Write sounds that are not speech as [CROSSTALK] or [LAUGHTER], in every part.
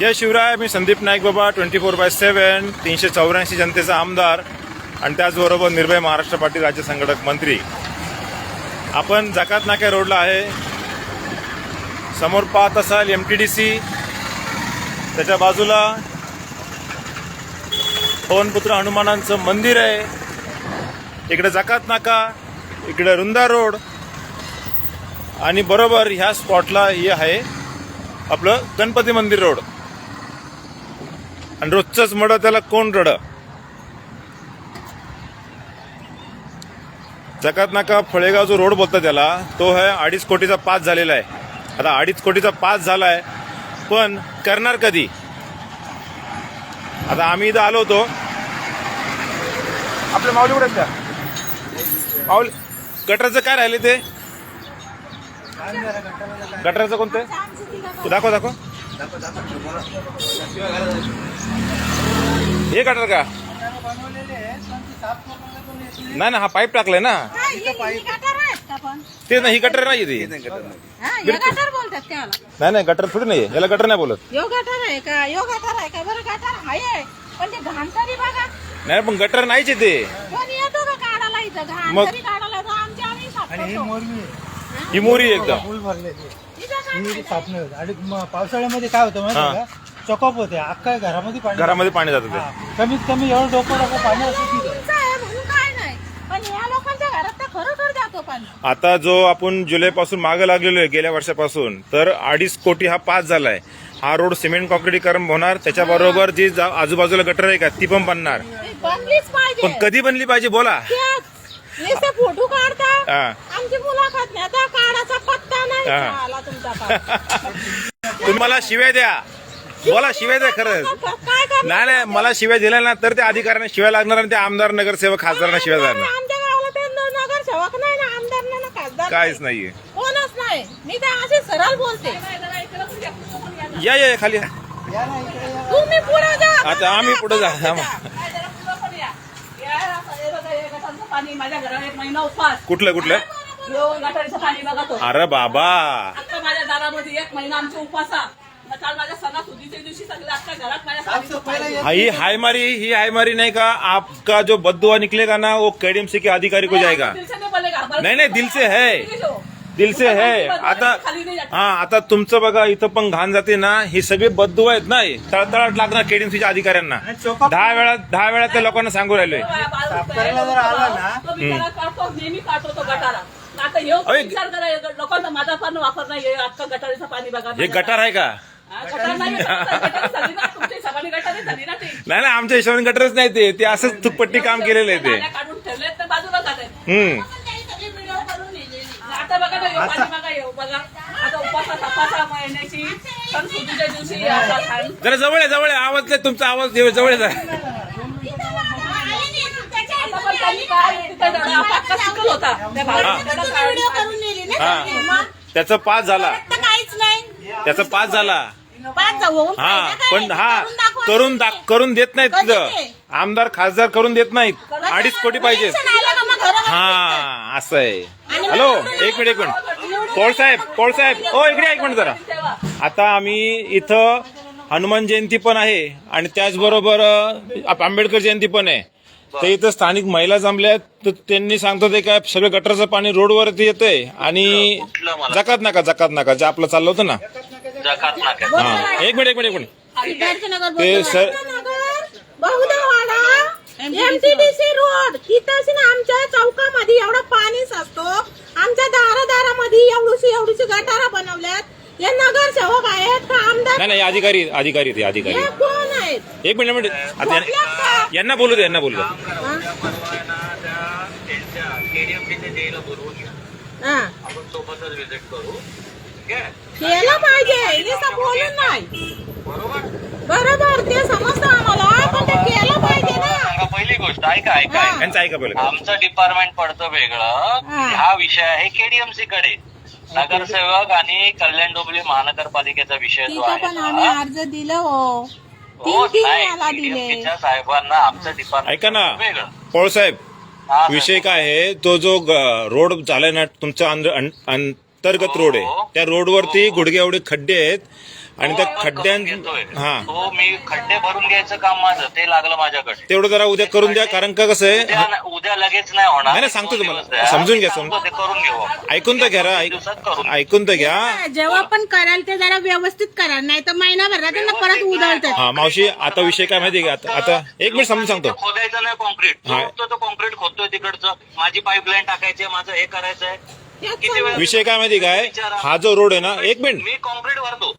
जय शिवराय मी संदीप नाईक बाबा twenty four by seven तीनशे चौऱ्याऐंशी जनतेचा आमदार आणि त्याचबरोबर निर्भय महाराष्ट्र पार्टी राज्य संघटक मंत्री. आपण जकात नाक्या रोडला आहे. समोर पाहत असाल एम टी डी सी त्याच्या बाजूला पवनपुत्र हनुमानांचं मंदिर आहे. इकडे जकात नाका इकडे रुंदा रोड. आणि बरोबर ह्या स्पॉटला हे आहे आपलं गणपती मंदिर रोड. आणि रोजचंच मड त्याला कोण रड? जकात नाका फळेगाव जो रोड बोलतात त्याला तो आहे अडीच कोटीचा पास झालेला आहे. आता अडीच कोटीचा पास झाला आहे पण करणार कधी? आता आम्ही इथं आलो होतो. आपल्या माऊली कुठे का माऊली गटराचं काय राहिले ते? गटराचं कोणतं? तू दाखव दाखव. हे गटर का? नाही ना हा पाईप टाकलाय ना. ते नाही ही गटर नाही. ती गटार बोलतात त्याला. नाही नाही गटर थोडी नाही याला गटर नाही बोलत. यो गटार आहे का? यो गटार आहे का? बरं गटार आहे. पण ते घाण तरी बघा. नाही पण गटर नाहीच येतो मग- ही ही मोरी आहे एकदम. ही होत. आणि म- पावसाळ्यामध्ये काय होतं माहिती आहे का? चॉकअप होते. अख्खा घरामध्ये पाणी घरामध्ये पाणी जातं ते हा. कमीत कमी एवढं डोकं डोकं पाणी असं तिथं तुमचं आहे म्हणून काय नाही. पण या लोकांच्या घरात तर खरोखर जातो पाणी. आता जो आपण जुलै पासून मागे लागलेलो आहे गेल्या वर्षापासून तर अडीच कोटी हा पास झालाय. हा रोड सिमेंट कॉन्क्रिटीकरण होणार. त्याच्याबरोबर जी जा- आजूबाजूला गटर आहे का ती पण बनणार. ती बनलीच पण पाहिजे कधी बनली पाहिजे? बोला. नुसते फोटो काढता. हा. आमची मुलाखत नाही आता काढाचा पत्ता नाही हा. आला तुमचा तुम्हाला शिव्या द्या बोला शिव्या द्या खरंच नाही नाही मला शिव्या दिल्या ना तर त्या अधिकाऱ्यांना शिव्या लागणार आणि त्या आमदार नगरसेवक खासदारांना शिव्या जाणार आमच्या गावाला ते न- नगरसेवक नाही ना आमदार नाही ना खासदार काहीच नाही. नाहीये कोणच नाही मी तर असे सरळ बोलते या या या, खाली या. या ना इकडे या. तुम्ही पुढे जा आता आम्ही पुढे जा पाणी माझ्या घरात एक महिना उपवास कुठलं कुठलं येऊन गटारीचं पाणी बघतो अरे बाबा. आता माझ्या दारामध्ये एक महिना आमचे उपवासा मग काल माझ्या सणासुदीच्या दिवशी सगळं आता घरात माझ्या पाणी साफसफाईला येत हाँ, ही हाईमारी ही हाईमारी नहीं का? आपका जो बदुआ निकलेगा ना वो केडीएमसी के अधिकारी को जाएगा. नहीं बोलेगा नहीं नहीं दिल से है. दिल से है. आता खाली नाही जात. हा आता तुमचं बघा इथं पण घाण जाते ना ही सगळी बद्दू आहेत ना तळतळाट लागणार केडीएमसीच्या अधिकाऱ्यांना. दहा वेळा दहा वेळा त्या लोकांना सांगू राहिलोय साफ करायला जर आला ना, तो बिचारा काढतो नेहमी काढतो तो गटारा. आता येऊ विचार करा लोकांना माझा पण वापर नाही आहे अख्खा गटारीचं पाणी बघा हे गटार आहे का? हा, गटार नाही गटार झाली ना तुमची सगळी गटारी झाली ना ती. नाही नाही आमच्या हिशोबाने गटरच नाही ते. ते असंच तुपट्टी काम केलेलं आहे ते. नाल्या काढून ठेवले तर बाजूला झाले हम्म. आता बघा ना येऊ पाणी बघा येऊ बघा. आता उपासा तपासा महिन्याची सण सुदीच्या दिवशी आता खाण जरा जवळ आहे जवळ आहे. आवाज नाही तुमचा आवाज जवळ जवळ आहे. जरा. आता पण त्यांनी काय? होता. त्या व्हिडिओ नेली ना हा. मग? त्याचा पास झाला. तर काहीच नाही. त्याचा पास झाला. पाच होऊन हा फायदा काय? पण हा करून दाखवा. करून दाख- करून देत नाहीत कधी तिथं. ते? आमदार खासदार करून देत नाहीत. अडीच कोटी पाहिजे पेन्शन आलं का मग घरोघरी हा असं आहे. हॅलो एक मिनिट एक मिनिट. पोळ साहेब पोळ साहेब. ओ इकडे एक मिनिट जरा. आता आम्ही इथं हनुमान जयंती पण आहे आणि त्याचबरोबर अ, आंबेडकर जयंती पण आहे. तर इथं स्थानिक महिला जमल्या तर त्यांनी सांगतो ते काय सगळं गटरचं पाणी रोडवरती येतंय आणि जकात नाका जकात नाका जे आपलं चाललं होतं ना. जकात नाका. हा. एक मिनिट एक मिनिट एक मिनिट. सिद्धार्थनगर ते. Sir MTDC road. तिथंच ना आमच्या चौकामध्ये एवढं पाणी साचतो आमच्या दारादारामध्ये एवढीशी एवढीशी गटारा बनवल्यात. हे नगरसेवक आहेत का आमदार? नाही नाही अधिकारी अधिकारी ते अधिकारी हे कोण एक मिनिट मिनिट आता यांना- यांना बोलू दे यांना बोलू दे हा? केडीएमसीचे जेला बोलवून घ्या. आपण सोबतच व्हिजिट करू ठीक आहे केलं पाहिजे नुसतं बोलून नाही बरोबर बरोबर ते समजतं आम्हाला पण ते केलं पाहिजे ना सांगा पहिली गोष्ट ऐका ऐका हा. ऐका. यांचं ऐका पहिलं आमचं डिपार्टमेंट पडतं वेगळं हा. हा विषय आहे केडीएमसी कडे नगरसेवक आणि कल्याण डोंबिवली महानगरपालिकेचा विषय जो तिथं आहे पण आम्ही ना, अर्ज दिलं हो तीन हो तीन नाही वेळा दिले KDMC साहेबांना आमचं डिपार्टमेंट ऐका ना वेगळं. हा, सर. विषय काय आहे? तो जो ग- रोड झालाय ना तुमचा अंद- अं- अंतर्गत रोड आहे. हो. त्या रोडवरती गुडघे एवढे खड्डे आहेत. आणि त्या तो खड्ड्यां. हा. तो मी खड्डे भरून घ्यायचं काम माझं ते लागलं माझ्याकडे. तेवढं जरा उद्या करून द्या कारण का कसं उद्या आहे उद्या लगेच नाही होणार. नाही, नाही, सांगतो दोन तुम्हाला. दिवस द्या. समजून घ्या, सांगतो ते करून घेऊ. आपण. ऐकून तर घ्या रा, दोन दिवसात करून ऐक- ऐकून तर घ्या. जेव्हा पण कराल ते जरा व्यवस्थित करा नाही तर महिनाभरात त्यांना परत उधळतात. हा मावशी आता विषय काय माहिती का? आता आता एक मिनिट समजून सांगतो. ते खोदायचं नाही कॉन्क्रीट हा. तो तो कॉन्क्रीट खोदतोय तिकडचं. माझी पाईपलाईन टाकायची आहे, माझं हे करायचंय किती वेळ विषय काय माहिती काय? हा जो रोड आहे ना एक मिनिट. मी कॉन्क्रीट भरतो.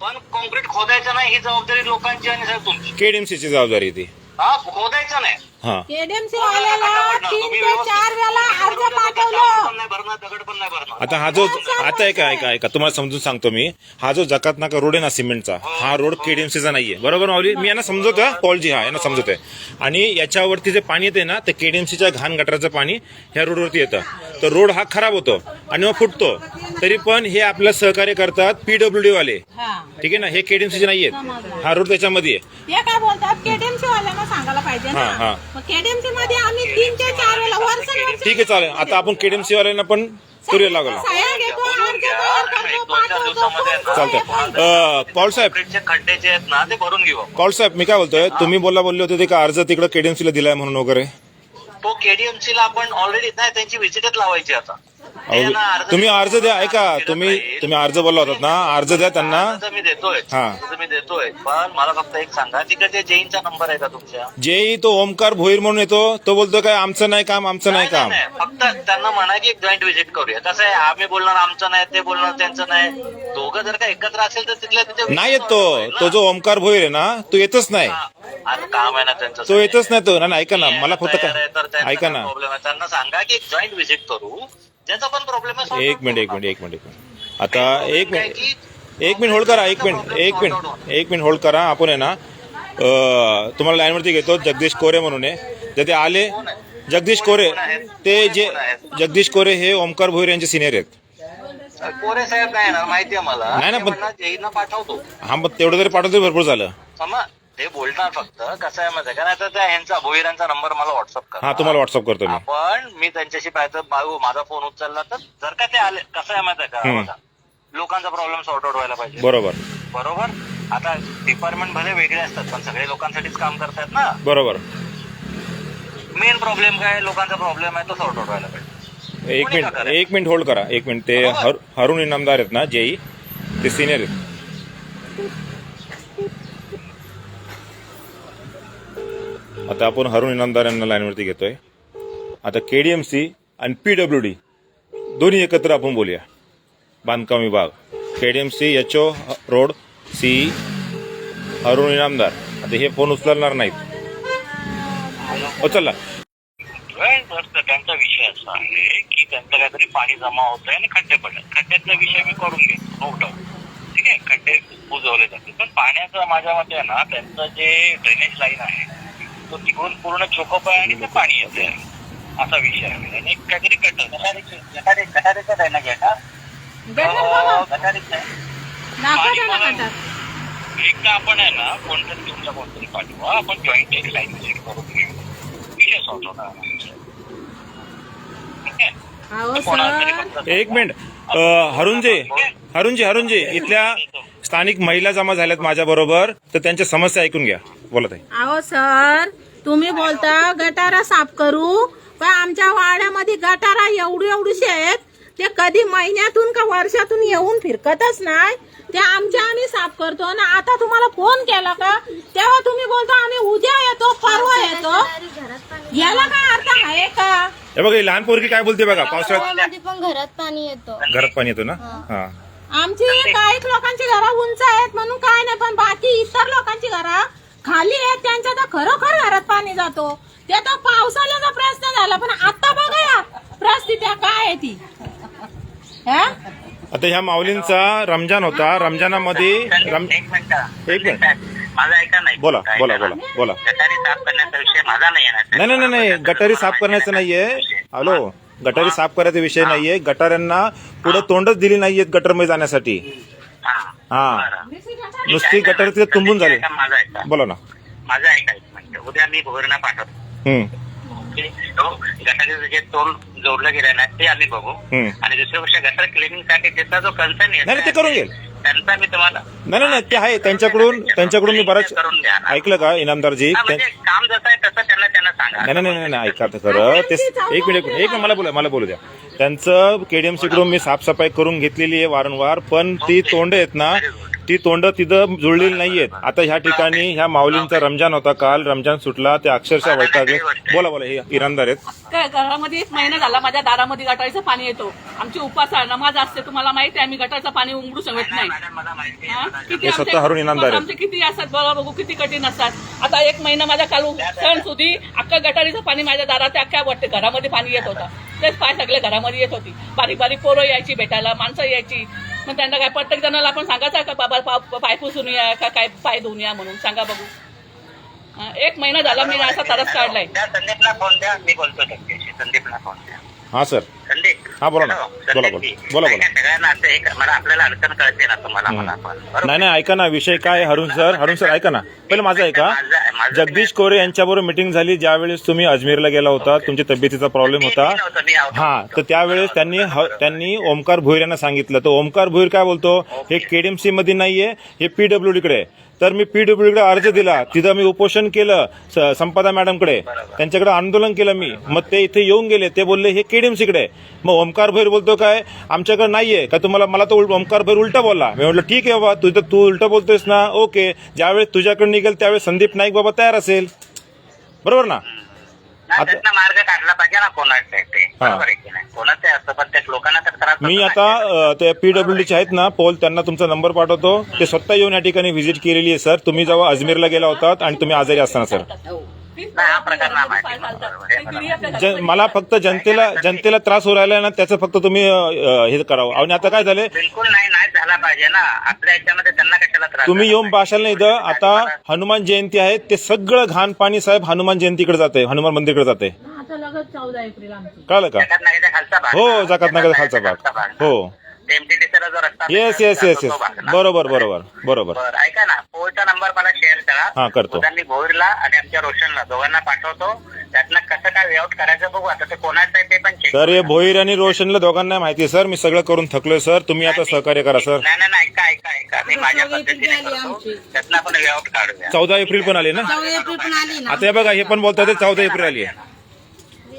पण कॉन्क्रीट खोदायचं नाही ही जबाबदारी लोकांची आणि साहेब तुमची केडीएमसी ची जबाबदारी ती. हा खोदायचं नाही. केडीएमसी वाल्याला तीन ते चार वेळा अर्ज पाठवलं. पण नाही भरणार दगड पण नाही भरणार आता हा जो आता ऐका ऐका ऐका. तुम्हाला समजून सांगतो मी. हा जो जकात नाका रोड आहे ना सिमेंटचा हा. रोड केडीएमसीचा नाहीये. बरोबर माऊली? मी यांना समजवतो हा, पॉलजी हा यांना समजतोय आणि याच्यावरती जे पाणी येते ना ते केडीएमसीच्या घाण गटाराचं पाणी ह्या रोडवरती येतं. तर रोड हा खराब होतो आणि मग फुटतो. तरी पण हे आपलं सहकार्य करतात पीडब्ल्यूडी वाले. ठीक आहे ना? हे केडीएमसीचे नाहीयेत. हा रोड त्याच्यामध्ये आहे. ते काय बोलतात? केडीएमसी वाल्यांना सांगायला पाहिजे हा, हा. ना केडीएमसी मध्ये आम्ही तीन ते चार वेळा वर्ष ठीक आहे चालेल. आता आपण केडीएमसी वाल्यांना पण करूया लागला. साया घेतो अर्ज तयार करतो पाठवतो चालतंय. अं, पॉल साहेब. कॉन्क्रीटचे खड्डे जे आहेत ना ते भरून घेऊ. आपण. पॉल साहेब मी काय बोलतोय? तुम्ही बोलला बोलले होते ते का अर्ज तिकडे केडीएमसीला दिलाय म्हणून वगैरे? तो केडीएमसी ला आपण ऑलरेडी नाही त्यांची विजिटच लावायची आता. अहो, तुम्ही अर्ज द्या ऐका तुम्ही. तुम्ही अर्ज बोलला होतात ना अर्ज द्या त्यांना. अर्ज मी देतोय. हा. अर्ज मी देतोय पण मला फक्त एक सांगा तिकडे जैनचा नंबर आहे का तुमच्या? जेही तो ओमकार भोईर म्हणून येतो. तो बोलतो काय आमचं नाही काम आमचं नाही काम. नाही, फक्त त्यांना म्हणा की एक जॉईंट व्हिजिट करूया. कसं आहे आम्ही बोलणार आमचं नाही ते बोलणार त्यांचं नाही. दोघं जर का एकत्र असेल तर तिथल्या तिथे नाही येत तो. तो जो ओमकार भोईर आहे ना तो येतच नाही. काम आहे ना त्यांचं तो येतच नाही तो. ना ऐका ना मला फक्त तयार आहे तर काय त्यांचा ऐका ना. प्रॉब्लेम आहे? त्यांना सांगा की एक जॉईंट व्हिजिट करू. ज्याचा पण प्रॉब्लेम आहे एक मिनिट एक. मिनिट एक मिनिट एक मिनिट. आता एक मिनिट एक मिनिट होल्ड करा एक मिनिट एक मिनिट एक मिनिट होल्ड करा. आपण आहे ना तुम्हाला लाईनवरती घेतो जगदीश कोरे म्हणून आहे. ते आले. जगदीश कोरे. ते जे जगदीश कोरे हे ओमकार भोईर यांचे सिनियर आहेत. कोरे साहेब काय येणार? माहितीये मला. नाही ना, पण- पाठवतो. हा मग तेवढं तरी पाठवतो भरपूर झालं. ते बोलणार फक्त. कसं आहे आहे का? नाही तर त्या ह्यांचा भोईरांचा नंबर मला व्हॉट्सअप करा. हा तुम्हाला व्हॉट्सअप करतो मी. आपण मी त्यांच्याशी पाहिजे भाऊ माझा फोन उचलला तर जर का ते आले कसं आहे आहे का? हम्म. बघा, लोकांचा प्रॉब्लेम सॉर्ट आउट व्हायला पाहिजे. बरोबर. बरोबर? आता डिपार्टमेंट भले वेगळे असतात पण सगळे लोकांसाठीच काम करतायत ना? बरोबर. मेन प्रॉब्लेम काय लोकांचा प्रॉब्लेम आहे तो सॉर्ट आउट व्हायला पाहिजे. एक मिनिट एक मिनिट होल्ड करा. एक मिनिट. ते हर- हरुण इनामदार आहेत ना जेई? ते सिनियर आहेत. आता आपण हरुण इनामदार यांना लाईनवरती घेतोय. आता केडीएमसी आणि पीडब्ल्यू डी दोन्ही एकत्र आपण बोलूया. बांधकाम विभाग. KDMC H O road C Harun Inamdar. आता हे फोन उचलणार नाहीत. उचलला. त्यांचा विषय असा आहे की त्यांचं काहीतरी पाणी जमा होत आहे आणि खड्डे पडतात खड्ड्यातला विषय मी करून घेतो नो डाऊट ठीक आहे? खड्डे बुजवले जाते पण पाण्याचं माझ्या मते आहे ना त्यांचं जे ड्रेनेज लाईन आहे तो तिकडून पूर्ण चोकप आहे आणि ते पाणी येते असा विषय आहे. आणि काहीतरी गटर गटारी गटारीचा ड्रेनेज आहे का अं, गटारीच आहे. एकदा आपण आहे ना कोणतरी तुमच्या कोणतरी पाठवा आपण जॉईंट एक लाईन विजिट करून घेऊ. विषय सॉल्व्ह होणार एक मिनिट. हरुणजी हरुणजी हरुणजी इथल्या स्थानिक महिला जमा झाल्यात माझ्या बरोबर तर त्यांच्या समस्या ऐकून घ्या. बोला ताई. अहो सर तुम्ही बोलता गटारा साफ करू पण आमच्या वाड्यामध्ये गटारा एवढी एवढीशी आहेत ते कधी महिन्यातून का वर्षातून येऊन फिरकतच नाही? ते आमच्या आम्ही साफ करतो ना आता तुम्हाला फोन केला का? तेव्हा तुम्ही बोलता आम्ही उद्या येतो परवा येतो. याला काय अर्थ आहे का? हे बघा ही लहान पोरगी काय बोलते बघा पावसाळ्यात मध्ये पण घरात पाणी येतं. घरात पाणी येतो ना? हा. आमची काही लोकांची घरा उंच आहेत म्हणून काय नाही पण बाकी इतर लोकांची घरा खाली आहेत त्यांच्या तर खरोखर घरात पाणी जातो. ते तर पावसाळ्याचा प्रश्न झाला पण आता बघा या परिस्थिती काय आहे ती. हा? आता ह्या माऊलींचा रमजान होता रमजानामध्ये रम एक मिनिट एक मिनिट. माझा ऐका नाही बोला बोला बोला बोला. गटारी साफ करण्याचा विषय माझा नाही येणार नाही नाही नाही नाही गटारी साफ करण्याचं नाहीये. हॅलो. गटारी साफ करायचा विषय नाहीये. गटाऱ्यांना पुढे तोंडच दिली नाहीयेत गटरमध्ये जाण्यासाठी. हा. नुसती गटारी तिथे तुंबून झाली. माझा ऐका बोला ना. माझा ऐका एक मिनिट. उद्या मी भोरणा पाठवतो. हम्म. ओके? तो गटारीचं जे टोल जोडलं गेलं ना ते आम्ही बघू. हम्म. आणि दुसरी गोष्ट गटर क्लिनिंगसाठी त्याचा जो कन्सर्न नाही, नाही, ते करून घेईल. त्यांचा मी तुम्हाला नाही नाही, नाही ते आहे. त्यांच्याकडून त्यांच्याकडून मी बराच करून द्या ना. ऐकलं का इनामदारजी? हा, त्या- म्हणजे काम जसं आहे तसं त्यांना त्यांना सांगा. नाही नाही नाही नाही ऐका तर खरं. ते एक मिनिट एक मिनिट मला बोला मला बोलू द्या. त्यांचं केडीएमसी कडून मी साफसफाई करून घेतलेली आहे वारंवार पण ती तोंड आहेत ना ती तोंड तिथं जुळलेली नाहीयेत. आता ह्या ठिकाणी ह्या माऊलींचा रमजान होता काल. रमजान सुटला ते अक्षरशः वैतागले. बोला बोला हे इराणदार आहेत काय घरामध्ये एक महिना झाला. माझ्या दारामध्ये गटारीचं पाणी येतो. आमची उपास आहे नमाज असते तुम्हाला माहिती आहे आम्ही गटारचं पाणी उमडू शकत नाही. हा? किती हे स्वतः आमचे- हरून इनामदार आहेत. आमचे किती असतात? बघा बघू किती कठीण असतात. आता एक महिना माझ्या काल सण सुधी. अख्खा गटारीचं पाणी माझ्या दारात अख्ख्या वाटते घरामध्ये पाणी येत होतं. तेच पाय सगळे घरामध्ये येत होती. बारीक बारीक पोरं यायची भेटायला माणसं यायची. मग त्यांना काय प्रत्येक जणाला आपण सांगायचं का बाबा पा- पाय पुसून या का काय पाय धुवून या म्हणून? सांगा बघू. एक महिना झाला मी असा तरच काढलाय. संदीपला फोन द्या मी बोलतो संदीपला फोन द्या हा सर. संदीप हा, बोला ना. हॅलो, बोला. बोला. बोला, बोला. नाही, नाही, सगळ्यांना असं हे मला आपल्याला अडचण कळते ना तुम्हाला मला पण. बरोबर? नाही नाही ऐका ना विषय काय आहे, हरुण सर हरुण सर ऐका ना. पहिलं माझं ऐका. माझं- माझं- जगदीश कोरे यांच्याबरोबर मिटिंग झाली. ज्यावेळेस तुम्ही अजमेरला गेला होता तुमच्या तब्येतीचा प्रॉब्लेम होता. मी नव्हतो, मी out of हा तर त्यावेळेस त्यांनी ह- त्यांनी ओमकार भोईर यांना सांगितलं. तर ओमकार भोईर काय बोलतो? हे केडीएमसी मध्ये नाहीये हे पीडब्ल्यूडी कडे आहे. तर मी पीडब्ल्यूडी अर्ज दिला. तिथं मी उपोषण केलं स- संपदा मॅडमकडे. त्यांच्याकडे आंदोलन केलं मी. मग ते इथे येऊन गेले. ते बोलले हे केडीएमसीकडे मग ओमकार भैर बोलतो काय? आमच्याकडे नाहीये. का तुम्हाला मला तो उल- ओमकार भैर उलटा बोलला? मी म्हटलं ठीक आहे बाबा. तू तर तू उलटा बोलतोयस ना? ओके. ज्यावेळेस तुझ्याकडे निघेल त्यावेळेस संदीप नाईक बाबा तयार असेल. बरोबर ना? त्यातनं मार्ग काढला पाहिजे ना कोणाचा ते. बरोबर आहे की नाही? कोणाचं आहे असं पण त्या लोकांना तर त्रास मी होतो ना. आता अ, ते पीडब्ल्यूडीचे आहेत ना पोल त्यांना तुमचा नंबर पाठवतो. ते स्वतः येऊन या ठिकाणी व्हिजिट केलेली आहे सर तुम्ही जेव्हा अजमेरला गेला होतात आणि तुम्ही आजारी असताना सर नाही, हा प्रकार नाही माहिती. मला, बरोबर आहे, बरोबर. ज- मला फक्त जनतेला जनतेला त्रास होऊ राहिला ना त्याचं फक्त तुम्ही अ, हे करावं. आणि आता काय झालंय? बिलकुल नाही नाही झाला पाहिजे ना. आपल्या याच्यामध्ये त्यांना कशाला त्रास तुम्ही झाला येऊन? पाशाल नाही इथं आता हनुमान जयंती आहे. ते सगळं घाण पाणी साहेब हनुमान जयंतीकडे जाते हनुमान मंदिरकडे जाते आता लगत चौदा एप्रिल आमची. कळलं का? जकात नगरचा खालचा भाग. हो ना. जाकात नगरचा खालचा भाग. ना. हो. MTDC ला जो रस्ता येस येस येस येस बरोबर बरोबर बरोबर. बरं ऐका ना. पोलचा नंबर मला शेअर करा. हा, करतो. उद्या मी भोईरला आणि आमच्या रोशनला दोघांना पाठवतो. त्यातनं कसं काय वेआउट करायचं बघू. आता ते कोणाचं आहे ते पण check सर हे. भोईर आणि रोशनला दोघांना माहिती आहे. सर मी सगळं करून थकलोय सर. तुम्ही आता सहकार्य करा सर. नाही नाही नाही, ऐका ऐका ऐका. मी माझ्या पद्धतीने करतो. त्यातनं आपण वेआउट काढूया. चौदा एप्रिल पण आले ना? एप्रिल पण आली ना. आता हे बघा हे पण बोलतात चौदा एप्रिल आली आहे.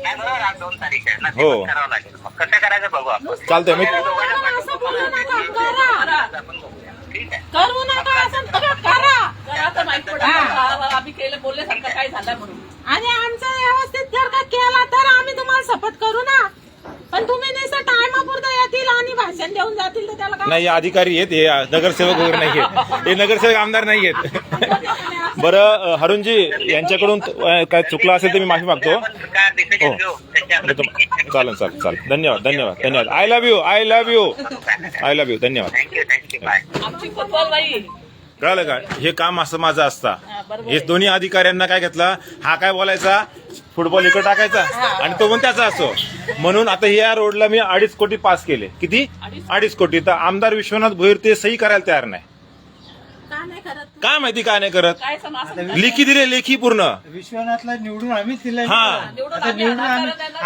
नाही बरोबर आज दोन तारीख आहे. ना ते हो. पण करावं लागेल. मग कसं करायचं बघू आपण. चालतंय मी दोघांना पाठवतो. करा. आपण बघूया. ठीक आहे. करू नका असं नका करा. करा तर माहीत पडेल. हा, आम्ही केलं बोलल्यासारखं काय झालं म्हणून. आणि आमचं व्यवस्थित जर का केला तर आम्ही तुम्हाला शपथ करू ना. पण तुम्ही नुसतं टायमापुरतं येतील आणि भाषण देऊन जातील तर त्याला काय नाही हे अधिकारी आहेत हे नगरसेवक वगैरे नाही आहेत. हे नगरसेवक आमदार नाही आहेत. [LAUGHS] बरं हरुणजी यांच्याकडून काय चुकलं असेल तर मी माफी मागतो. हो. त्याच्यावर चालेल चालेल चालेल. धन्यवाद धन्यवाद धन्यवाद. I love you I love you I love you धन्यवाद. Thank you thank you bye आमची फुटबॉल बाई. कळलं का? हे काम असं माझं असता. हे दोन्ही अधिकाऱ्यांना काय घेतला? हा काय बोलायचा? फुटबॉल इकडे टाकायचा. आणि तो पण त्याचा असो. म्हणून आता या रोडला मी अडीच कोटी पास केले. किती? अडीच कोटी. तर आमदार विश्वनाथ भोईर ते सही करायला तयार नाही. करत काय माहिती काय नाही करत? काय सम असं लेखी दिले लेखी पूर्ण. विश्वनाथला निवडून आम्हीच दिलंय हा. निवडून आम्ही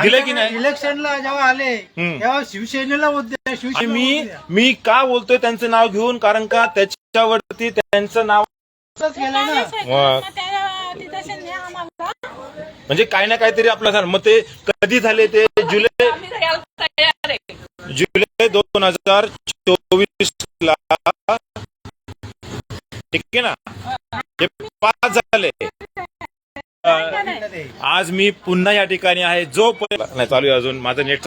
दिलंय की नाही? इलेक्शनला जेव्हा आले हम्म. तेव्हा शिवसेनेला होते आणि शिवसेना मी. मी का बोलतोय त्यांचं नाव घेऊन? कारण का त्याच्यावरती त्यांचं नाव केलं ना. वा. म्हणजे काही ना काहीतरी आपलं झालं. मग ते कधी झाले ते? जुलै जुलै दोन हजार चोवीस ला ठीक आहे ना? हे पाच झाले. आज मी पुन्हा या ठिकाणी आहे. जो नाही चालू आहे अजून. माझं नेट